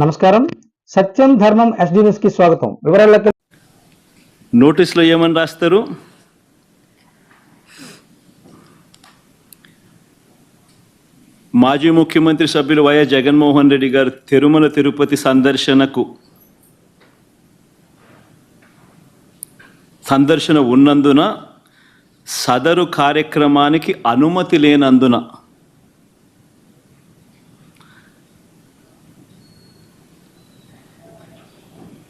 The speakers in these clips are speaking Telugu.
నమస్కారం. సత్యం ధర్మం ఎస్డి న్యూస్కి స్వాగతం. వివరాలకు నోటీసులో ఏమని రాస్తారు? మాజీ ముఖ్యమంత్రి సభ్యులు వైఎస్ జగన్మోహన్ రెడ్డి గారు తిరుమల తిరుపతి సందర్శనకు సందర్శన ఉన్నందున సదరు కార్యక్రమానికి అనుమతి లేనందున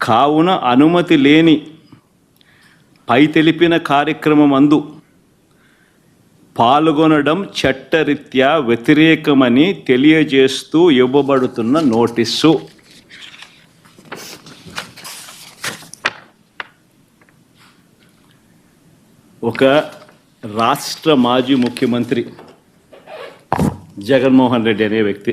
కావున అనుమతి లేని పై తెలిపిన కార్యక్రమం అందు పాల్గొనడం చట్టరీత్యా వ్యతిరేకమని తెలియజేస్తూ ఇవ్వబడుతున్న నోటీసు. ఒక రాష్ట్ర మాజీ ముఖ్యమంత్రి జగన్మోహన్ రెడ్డి అనే వ్యక్తి.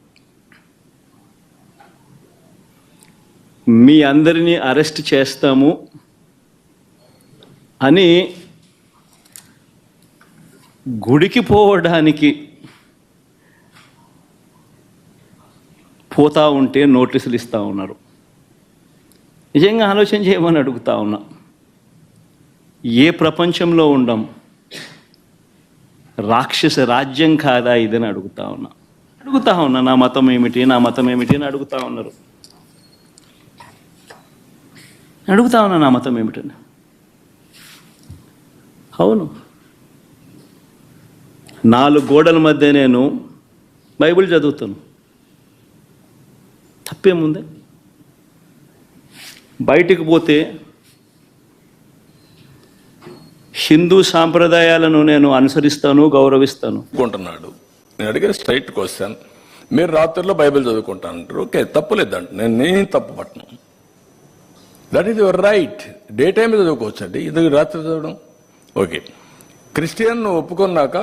మీ అందరినీ అరెస్ట్ చేస్తాము అని గుడికి పోవడానికి పోతా ఉంటే నోటీసులు ఇస్తూ ఉన్నారు. నిజంగా ఆలోచన చేయమని అడుగుతా ఉన్నా. ఏ ప్రపంచంలో ఉండం? రాక్షస రాజ్యం కాదా ఇదని అడుగుతా ఉన్నా. అడుగుతా ఉన్నా నా మతం ఏమిటి నా మతం ఏమిటి అని అడుగుతా ఉన్నారు. అడుగుతా ఉన్నా నా మతం ఏమిటని. అవును. నాలుగు గోడల మధ్య నేను బైబిల్ చదువుతాను. తప్పేముంది? బయటికి పోతే హిందూ సాంప్రదాయాలను నేను అనుసరిస్తాను గౌరవిస్తాను. అనుకుంటున్నాడు. నేను అడిగే స్ట్రైట్ క్వశ్చన్ మీరు రాత్రిలో బైబిల్ చదువుకుంటానంటారు. ఓకే తప్పులేదండి నేను నేను తప్పు పట్టను that is your right day time చదువుకోవచ్చు అండి ఇది రాత్రి చదవడం? ఓకే క్రిస్టియన్ ఒప్పుకున్నాక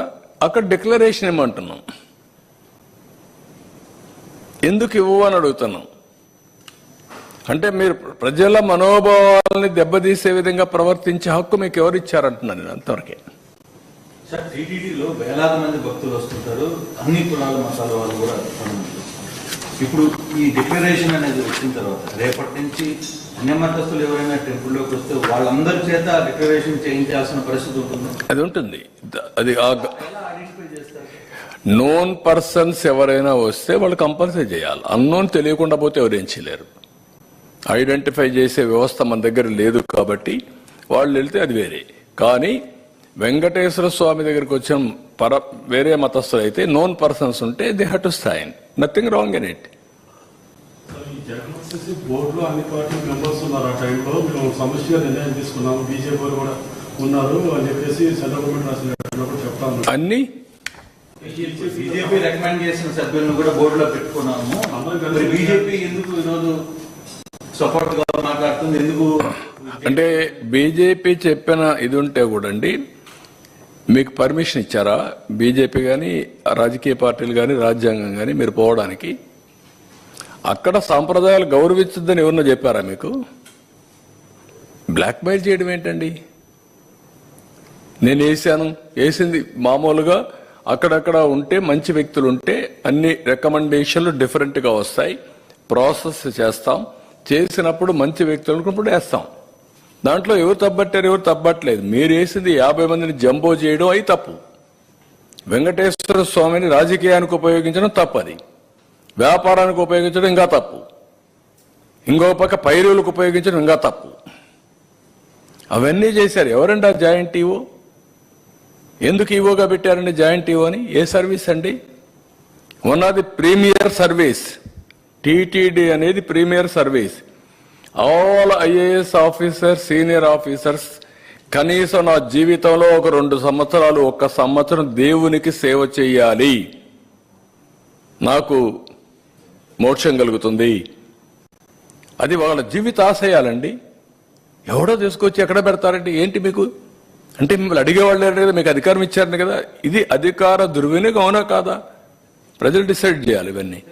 అక్కడ డిక్లరేషన్ ఏమంటున్నాం? ఎందుకు ఇవ్వు అని అడుగుతున్నాం? అంటే మీరు ప్రజల మనోభావాలని దెబ్బతీసే విధంగా ప్రవర్తించే హక్కు మీకు ఎవరు ఇచ్చారంటున్నాను నేను అంతవరకే. సార్ టీటీడీలో వేలాది మంది భక్తులు వస్తుంటారు. అన్ని కులాల మతాల వాళ్ళు కూడా ఇప్పుడు ఈ డిక్లరేషన్ అనేది వచ్చిన తర్వాత రేపటి నుంచి అన్య మతస్థులు ఎవరైనా టెంపుల్లోకి వస్తే వాళ్ళందరి చేత డిక్లరేషన్ చేయించాల్సిన పరిస్థితి ఉంటుంది. అది ఉంటుంది. అది నోన్ పర్సన్స్ ఎవరైనా వస్తే వాళ్ళు కంపల్సరీ చేయాలి. అన్నోన్ తెలియకుండా పోతే ఎవరేం చేయలేరు. ఐడెంటిఫై చేసే వ్యవస్థ మన దగ్గర లేదు కాబట్టి వాళ్ళు వెళ్తే అది వేరే. కానీ వెంకటేశ్వర స్వామి దగ్గరికి వచ్చిన పర వేరే మతస్థులు అయితే నోన్ పర్సన్స్ ఉంటే they have to sign nothing wrong in it Jaganmohan బోర్డులో అన్ని పార్టీ మెంబర్స్ ఉన్నారు ఆ టైంలో. మేము సమస్యగా నిర్ణయం తీసుకున్నాము. బీజేపీ వాళ్ళు కూడా ఉన్నారు అని చెప్పేసి సెంట్రల్ గవర్నమెంట్ రాసిన కూడా చెప్తా ఉన్నారు. అన్ని? బీజేపీ రికమెండ్ చేసిన సభ్యులను కూడా బోర్డులో పెట్టుకున్నాము. మరి బీజేపీ ఎందుకు ఈరోజు సపోర్ట్గా మాట్లాడుతుంది? ఎందుకు అంటే బీజేపీ చెప్పిన ఇది ఉంటే కూడా అండి మీకు పర్మిషన్ ఇచ్చారా? బీజేపీ కానీ రాజకీయ పార్టీలు కానీ రాజ్యాంగం కానీ మీరు పోవడానికి అక్కడ సాంప్రదాయాలు గౌరవించద్దని ఎవరినో చెప్పారా మీకు? బ్లాక్మెయిల్ చేయడం ఏంటండి? నేను వేసాను వేసింది మామూలుగా అక్కడక్కడ ఉంటే మంచి వ్యక్తులు ఉంటే అన్ని రికమెండేషన్లు డిఫరెంట్గా వస్తాయి. ప్రాసెస్ చేస్తాం. చేసినప్పుడు మంచి వ్యక్తులు అనుకున్నప్పుడు వేస్తాం. దాంట్లో ఎవరు తప్పట్టారు ఎవరు తప్పట్లేదు. మీరు వేసింది యాభై మందిని జంబో చేయడం అయి తప్పు. వెంకటేశ్వర స్వామిని రాజకీయానికి ఉపయోగించడం తప్పది. వ్యాపారానికి ఉపయోగించడం ఇంకా తప్పు. ఇంకో పక్క పైరులకు ఉపయోగించడం ఇంకా తప్పు. అవన్నీ చేశారు. ఎవరండి ఆ జాయింట్ ఈవో? ఎందుకు ఈవోగా పెట్టారండి జాయింట్ ఈవో అని? ఏ సర్వీస్ అండి? One of the premier service TTD అనేది premier service all IAS officers senior officers కనీసం నా జీవితంలో ఒక రెండు సంవత్సరాలు ఒక్క సంవత్సరం దేవునికి సేవ చేయాలి. నాకు మోక్షం కలుగుతుంది. అది వాళ్ళ జీవిత ఆశయాలండి. ఎవడో తీసుకొచ్చి ఎక్కడ పెడతారండి? ఏంటి మీకు? అంటే మిమ్మల్ని అడిగేవాళ్ళు లేరు కదా మీకు అధికారం ఇచ్చారని కదా. ఇది అధికార దుర్వినియోగం అవునా కాదా? ప్రజలు డిసైడ్ చేయాలి ఇవన్నీ.